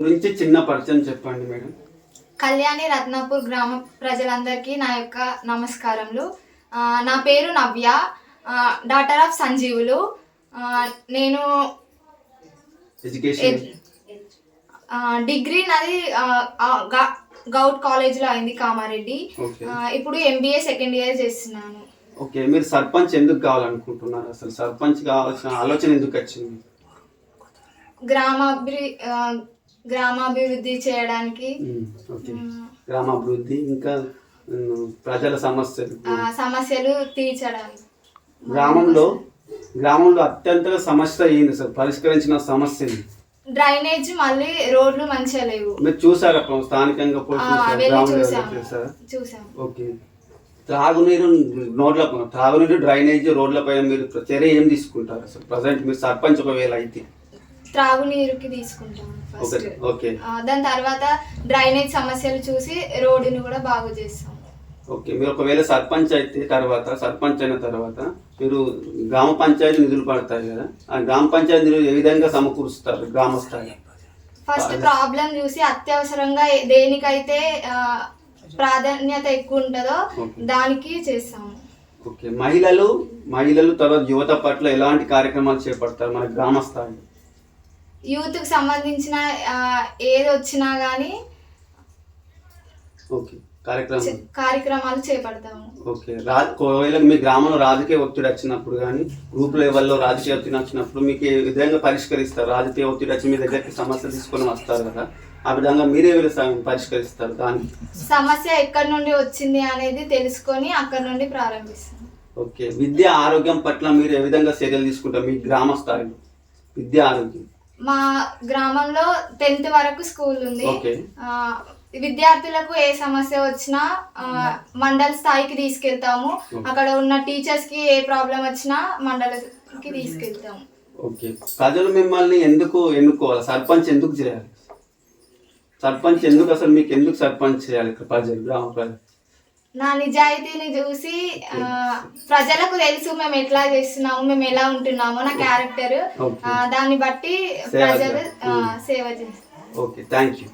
గురించి చిన్న పరిచయం చెప్పండి మేడం. కళ్యాణి రత్నాపూర్ గ్రామ ప్రజలందరికీ నా యొక్క నమస్కారములు. నా పేరు నవ్య. Daughter of Sanjeevulu. నేను ఎడ్యుకేషన్ డిగ్రీ నాది గౌట్ కాలేజ్లో అయింది కామారెడ్డి. ఇప్పుడు ఎంబీఏ సెకండ్ ఇయర్ చేస్తున్నాను. ఓకే మీరు సర్పంచ్ ఎందుకు కావాలనుకుంటున్నారు? అసలు సర్పంచ్ కావాల్సిన ఆలోచన ఎందుకు వచ్చింది? గ్రామాభి గ్రామాభివృద్ధి చేయడానికి. గ్రామాభివృద్ధి ఇంకా ప్రజల సమస్యలు. సమస్యలు తీర్చడానికి. గ్రామంలో గ్రామంలో అత్యంత సమస్య ఏంది సార్? పరిష్కరించిన సమస్య? డ్రైనేజ్ మళ్ళీ రోడ్లు మంచిగా లేవు. మీరు చూసారా అప్పుడు స్థానికంగా ఓకే. త్రాగునీరు రోడ్ల త్రాగునీరు డ్రైనేజ్ రోడ్లపై మీరు చర్య ఏం తీసుకుంటారు అసలు ప్రజెంట్ మీరు సర్పంచ్ ఒకవేళ అయితే. త్రాగునీరుకి తీసుకుంటాము ఓకే ఫస్ట్ ఓకే దాని తర్వాత డ్రైనేజ్ సమస్యలు చూసి రోడ్డుని కూడా బాగు చేస్తాం. ఓకే మీరు ఒకవేళ సర్పంచ్ అయితే తర్వాత సర్పంచ్ అయిన తర్వాత మీరు గ్రామ పంచాయతీ నిధులు పడతాయి కదా ఆ గ్రామ పంచాయతీ నిధులు ఏ విధంగా సమకూరుస్తారు గ్రామ స్థాయి ఫస్ట్ ప్రాబ్లం చూసి అత్యవసరంగా దేనికైతే ప్రాధాన్యత ఎక్కువ ఉంటుందో. దానికి చేస్తాము. ఓకే మహిళలు మహిళలు తర్వాత యువత పట్ల ఎలాంటి కార్యక్రమాలు చేపడతారు మన గ్రామ స్థాయి యూత్కి సంబంధించిన ఏది వచ్చినా కానీ ఓకే. కార్యక్రమం. కార్యక్రమాలు చేపడతాము. ఓకే. రా ఒకవేళ మీ గ్రామంలో రాజకీయ ఒత్తిడి వచ్చినప్పుడు కానీ గ్రూప్ లెవెల్లో రాజకీయ ఒత్తిడి వచ్చినప్పుడు మీకు ఏ విధంగా పరిష్కరిస్తారు? రాజకీయ ఒత్తిడి వచ్చి మీ దగ్గరికి సమస్య తీసుకొని వస్తారు కదా ఆ విధంగా మీరే పరిష్కరిస్తారు దాన్ని? సమస్య ఎక్కడి నుండి వచ్చింది అనేది తెలుసుకొని అక్కడి నుండి ప్రారంభిస్తాం. ఓకే. విద్య ఆరోగ్యం పట్ల మీరు ఏ విధంగా చర్యలు తీసుకుంటారు మీ గ్రామ స్థాయిలో? విద్య ఆరోగ్యం. మా గ్రామంలో టెన్త్ వరకు స్కూల్ ఉంది. విద్యార్థులకు ఏ సమస్య వచ్చినా మండల స్థాయికి తీసుకెళ్తాము. అక్కడ ఉన్న టీచర్స్కి ఏ ప్రాబ్లం వచ్చినా మండలకి తీసుకెళ్తాము. ఓకే. ప్రజలు మిమ్మల్ని ఎందుకు ఎన్నుకోవాలి? సర్పంచ్ ఎందుకు చేయాలి? సర్పంచ్ ఎందుకు అసలు మీకు ఎందుకు సర్పంచ్ చేయాలి ప్రజలు గ్రామ ప్రజలు? నా నిజాయితీని చూసి ప్రజలకు తెలుసు మేము ఎట్లా చేస్తున్నాము మేము ఎలా ఉంటున్నామో నా క్యారెక్టర్. దాన్ని బట్టి ప్రజలు సేవ చేస్తారు. Okay thank you